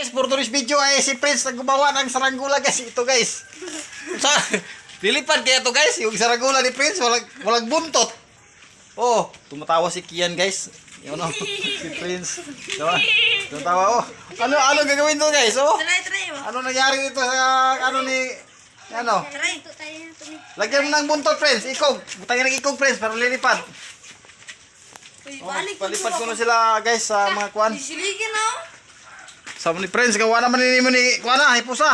Guys, for today's video ay si Prince na gumawa ng saranggula guys. Ito guys. Sa, lilipad kaya to guys. Yung saranggula ni Prince, walang, walang buntot. Oh, tumatawa si Kian guys. Yun oh, si Prince. Diba? Tumatawa oh. Ano, ano gagawin to guys? Oh, mo. ano nangyari dito sa, ano ni, ano? Lagyan mo ng buntot, Prince. Ikog. Butangin ng ikog, Prince, para lilipad. Oh, palipad ko na sila guys sa mga kuan. Siligin na. Sa ni Prince, gawa naman ni mo ni kuan na, hipusa.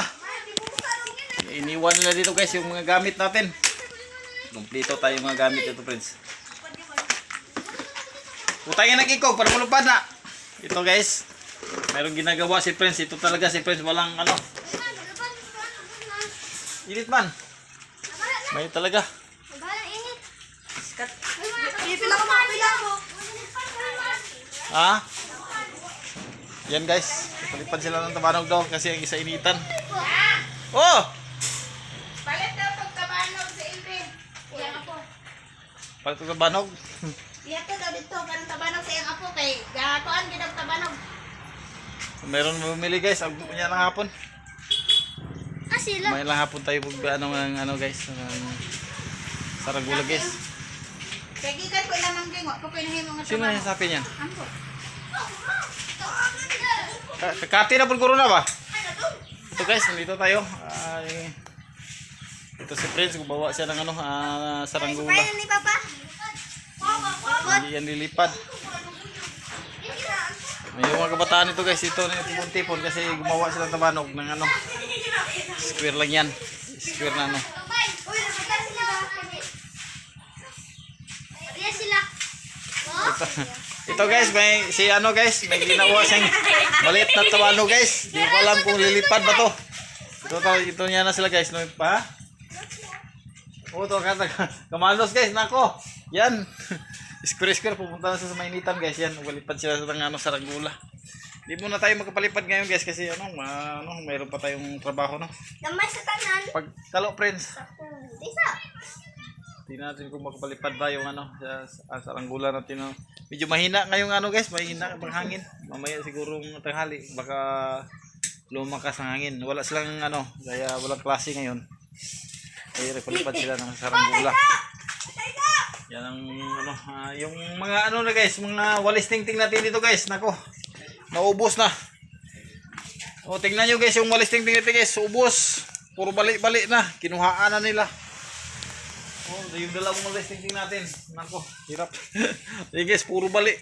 Iniwan nila dito guys yung mga gamit natin. Kompleto tayo mga gamit dito, Prince. Putangin ng ikog para malupad na. Ito guys, mayroong ginagawa si Prince. Ito talaga si Prince, walang ano. Init man. May talaga. Sikat. Pipila ko pila mo. Ha? Yan guys, palipad sila ng tabanog daw kasi ang isa initan. Oh! Palit daw pag tabanog sa Ilvin. Iyang apo. Palit ng tabanog. Iya to daw dito kanang tabanog sa iyang apo kay gatuan gid tabanog. Meron bumili guys, ang niya lang hapon. Ah, sila. May lang hapon tayo pag ano ng ano guys, ng saragula guys. Kay gikan ko ilang mangging wa ko koy nahimo nga Sino yung sapi niyan? Ampo. Ka- Kakati na po corona ba? Ito guys, nandito tayo. Ay, ito si Prince, gumawa siya ng ano, ah, saranggula. Hindi yan lilipad. May mga kabataan ito guys, ito na yung tipon kasi gumawa sila ng tabanog ng ano. Square lang yan. Square na ano. Ito, ito guys, may si ano guys, may ginawa siyang maliit na tabanog guys. Hindi ko alam kung lilipad ba to. Ito to, ito niya na sila guys. No, pa? Oo, to kata kamanos guys, nako. Yan. Square square pupunta na sa mainitan guys. Yan, walipad sila sa ng ano sarangula. Hindi muna tayo magkapalipad ngayon guys kasi ano, ma, ano, mayroon pa tayong trabaho no. Damay sa tanan. Pag talo friends, Disa. Tingnan natin kung makapalipad ba yung ano sa, sa saranggola natin. No? Medyo mahina ngayong ano guys, mahina ang hangin. Mamaya siguro tanghali baka lumakas ang hangin. Wala silang ano, kaya walang klase ngayon. Kaya palipad sila ng saranggola. Yan ang ano, ah, yung mga ano na guys, mga walis tingting natin dito guys. Nako. Naubos na. O tingnan nyo guys yung walis tingting natin guys, ubos. Puro balik-balik na, kinuhaan na nila. Oh, yung dalawang listing natin. Nako, hirap. Sige guys, puro balik.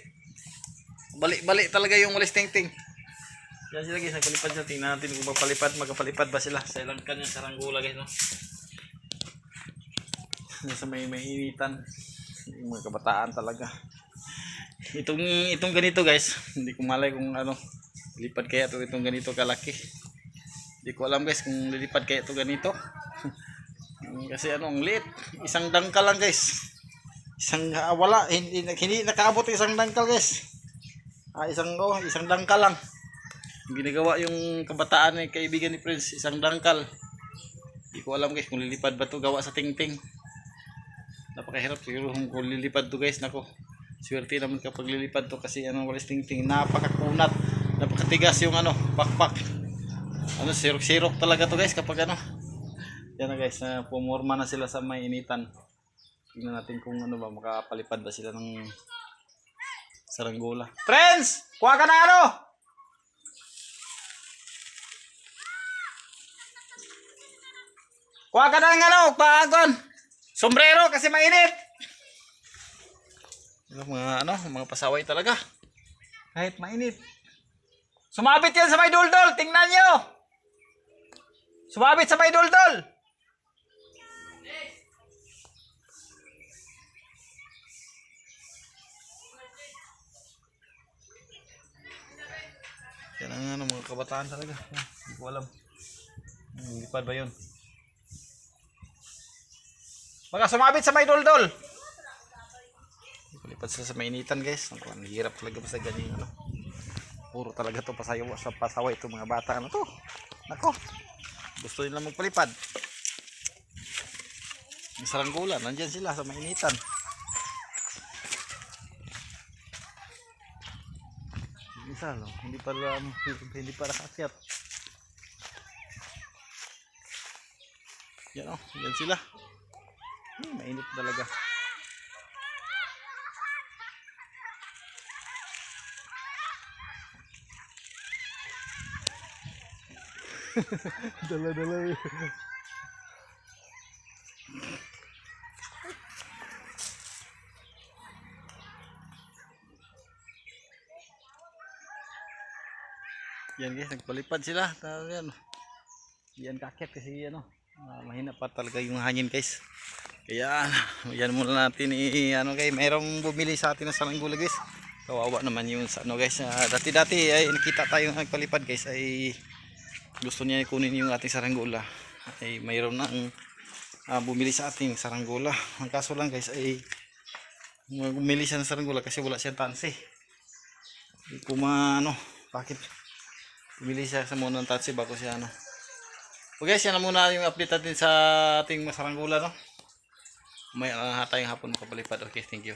Balik-balik talaga yung listing ting. Yan sila guys, nagpalipad sila. Tingnan natin kung magpalipad, magpalipad ba sila. Sa ilang kanya saranggola guys, no? Nasa may mainitan. Yung mga kabataan talaga. Itong, itong ganito guys, hindi ko malay kung ano, lipad kaya to itong ganito kalaki. Hindi ko alam guys kung lilipad kaya to ganito. Kasi ano, ang liit. Isang dangkal lang guys. Isang ah, wala, hindi, hindi nakaabot isang dangkal guys. Ah, isang oh, isang dangkal lang. Ginagawa yung kabataan ni kaibigan ni Prince, isang dangkal. Hindi ko alam guys kung lilipad ba to gawa sa tingting. Napakahirap siguro kung lilipad to guys, nako. Swerte naman kapag lilipad to kasi ano walis tingting, napakakunat, napakatigas yung ano, pakpak. Ano, sirok-sirok talaga to guys kapag ano, yan na guys, na pumorma na sila sa may initan. Tingnan natin kung ano ba, makapalipad ba sila ng saranggola. Friends! Kuha ka na ano! Kuha ka ng ano, paagon! Sombrero kasi mainit! Ano, mga ano, mga pasaway talaga. Kahit mainit. Sumabit yan sa may duldol, tingnan nyo! Sumabit sa may duldol! Yan ang ano, mga kabataan talaga. Hindi ko alam. Lipad ba yun? Mga sumabit sa may duldol! Lipad sila sa mainitan guys. Ang hirap talaga basta ganyan ano. Puro talaga to pasayaw sa pasaway itong mga bata ano to. Nako. Gusto nila magpalipad. May saranggola, nandyan sila sa mainitan. Isa Isa lang. Hindi para, ano, hindi para kakyat. Yan oh, yan sila. Hmm, mainit talaga. Dala-dala eh. Yan guys, nagpalipad sila. Yan. Yan kakit kasi ano. ah, mahina pa talaga yung hangin guys. Kaya yan muna natin i ano guys, mayroong bumili sa atin ng salanggula guys. Kawawa naman yung sa ano guys. ah, Dati-dati ay nakita tayong nagpalipad guys ay gusto niya kunin yung ating saranggola. Ay mayroon nang ah, bumili sa ating saranggola. Ang kaso lang guys ay bumili siya ng saranggola kasi wala siyang tansi. Hindi ko bakit Bumili siya sa muna ng tatsi bago siya ano. Okay, yan na muna yung update natin sa ating masaranggula no. May uh, tayong hapon makapalipad. Okay, thank you.